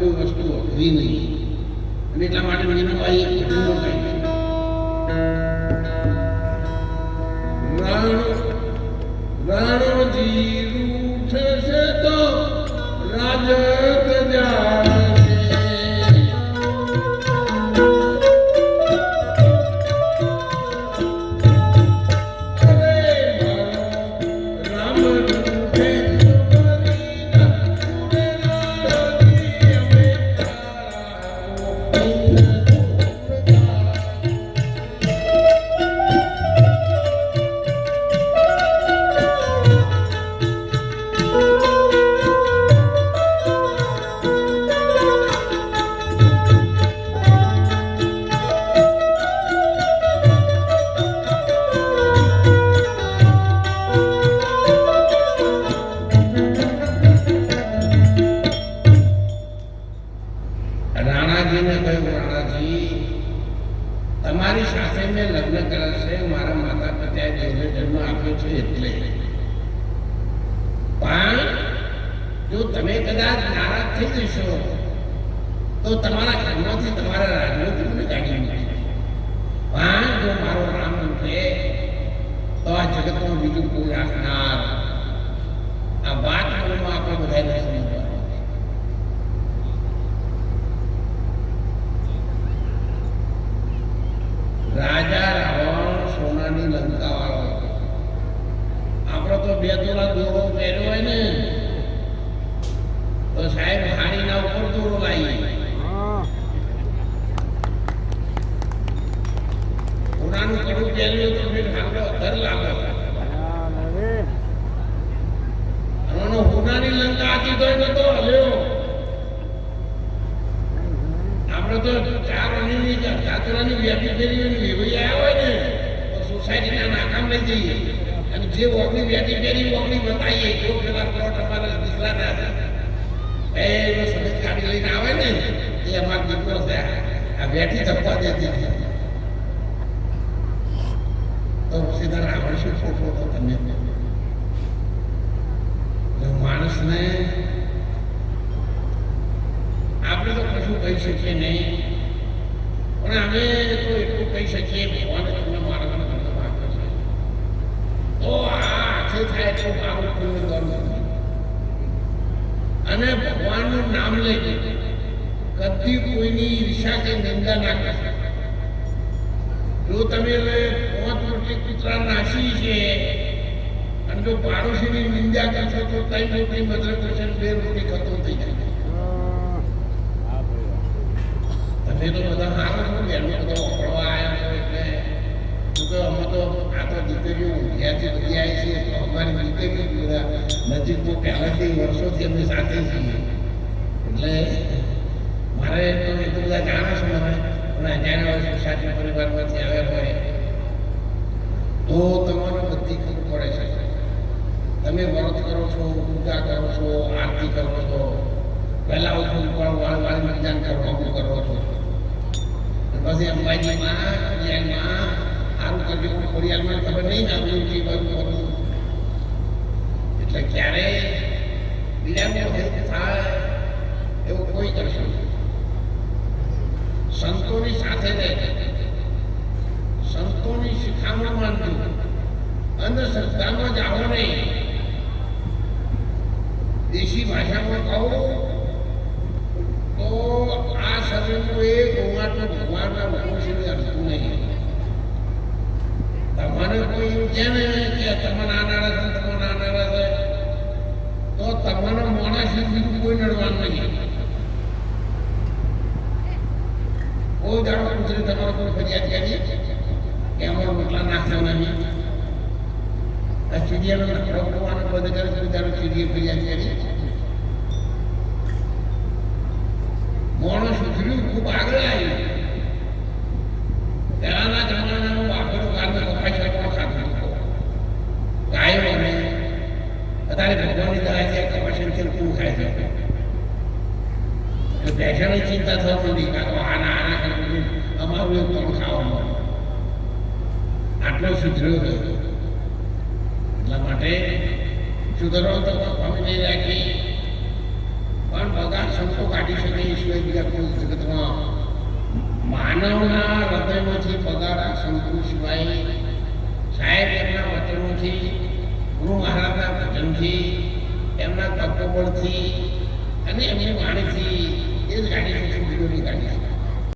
કોઈ વસ્તુ અઘરી નહીં. અને એટલા માટે મીનાબાઈ એક જન્મ આપ્યો છે એટલે. પણ જો તમે કદાચ નારાજ થઈ જશો, તો તમારા ઘરમાંથી તમારા રાજનો તમને કાઢી મૂકશે પણ જો મારો રામ છે તો આ જગતમાં બીજું કોઈ રાખનાર આ વાત આપણે બધાને સમજવાની રાજા રાવણ સોનાની લંકા વાળો આપણો તો બે તોલા દોરો પહેર્યો હોય ને, તો સાહેબ હાડીના ઉપર દોરો લાવી પુરાનું કડું પહેર્યું તો ફેર હાંડો અધર લાગે. આપણે તો ચાર અણીની ચાતુરાની વ્યાપી ફેરી લેવાઈ આવ્યા હોય ને, તો સોસાયટીના નાકામ લઈ જઈએ. અને જે ઓગણી વ્યાપી ફેરી ઓગણી બતાવીએ જો પેલા પ્લોટ અમારા દીકરાના એ એનો સફેદ ગાડી લઈને આવે ને, એ અમારા દીકરો છે. આ બેઠી જપવા દેતી તો સીધા રાવણ શું ખોટો હતો તમે જો માણસને આપણે તો કશું કહી શકીએ નહીં. પણ અમે તો એટલું કહી શકીએ, ભગવાને તમને મારવાનો મતલબ આપ્યો છે તો આ હાથે થાય તો મારું પુણ્ય કરવું અને ભગવાનનું નામ લઈને કદી કોઈની ઈર્ષા કે નિંદા ના કરશો. જો તમે પાંચ રોટલી કૂતરા નાસી છે અને જો પાડોશીની નિંદા કરશો તો ત્રણ રોટલી મદદ કરશે બે રોટલી ખતમ થઈ જાય. તમે તો બધા સારા છો બેનો બધો તો અમે તો આ તો દીકરીઓ ઊંઘ્યાથી બધી નજીકમાં વર્ષોથી અમે સાથે એટલે મારે તો બધા જાણે છે પણ અજાણ્યા હોય સોસાયટી તો તમારે બધી ખબર પડે છે. તમે વ્રત કરો છો, પૂજા કરો છો, આરતી કરો છો, પહેલા ઉઠું પણ વાળ વાળ મતદાન કરવાનું કરો છો. પછી અંબાજી માં ખોડિયાલમાં સારું કરજો પણ ખોડિયાલમાં ખબર નહીં ને આપણું જે બધું બધું એટલે ક્યારે બીજાનું હેલ્પ થાય એવું કોઈ કરશે નહીં. સંતોની સાથે રહે. સંતોની શિખામણ માનજો. અંધશ્રદ્ધામાં જાઓ નહીં. દેશી ભાષામાં કહું, તો આ શરીરનું એ ગોમાટનું ભગવાનના ભગવાન અડતું નહીં. તમને કોઈ એવું કે ને કે તમે નાના છે, તમે નાના છે. તો તમારો માણસ બીજું કોઈ નડવાનું નહીં. કોઈ દાડો કૂતરી તમારો કોઈ ફરિયાદ કરી? કે અમારો રોટલા નાખતા નહીં? આ ચીડિયાનો કરવાનો બંધ કરે છે દાડો ચીડીએ ફરિયાદ કરી મોણો સુધર્યું ખૂબ આગળ આવ્યું પહેલાના જમાનામાં વાપરો કારને કપાઈ શકવાનો ખાતો ગાયો અને અત્યારે ભગવાનની દયાથી આ કપાસન તેલ પૂરું ખાય છે એટલે ચિંતા થતી નથી કાં આના આના કરીને અમારું એવું કોણ ખાવાનું આટલો સુધર્યો ગયો એટલા માટે સુધારો તો નહીં રાખી પણ બધા સંતો કાઢી શકે માનવના હૃદયમાંથી પગાર આ શંકુ સિવાય સાહેબ એમના વચનોથી ગુરુ મહારાજના ભજનથી એમના તત્વબળથી અને એમની વાણીથી એ જ ગાડી છે બીજોની ગાડી છે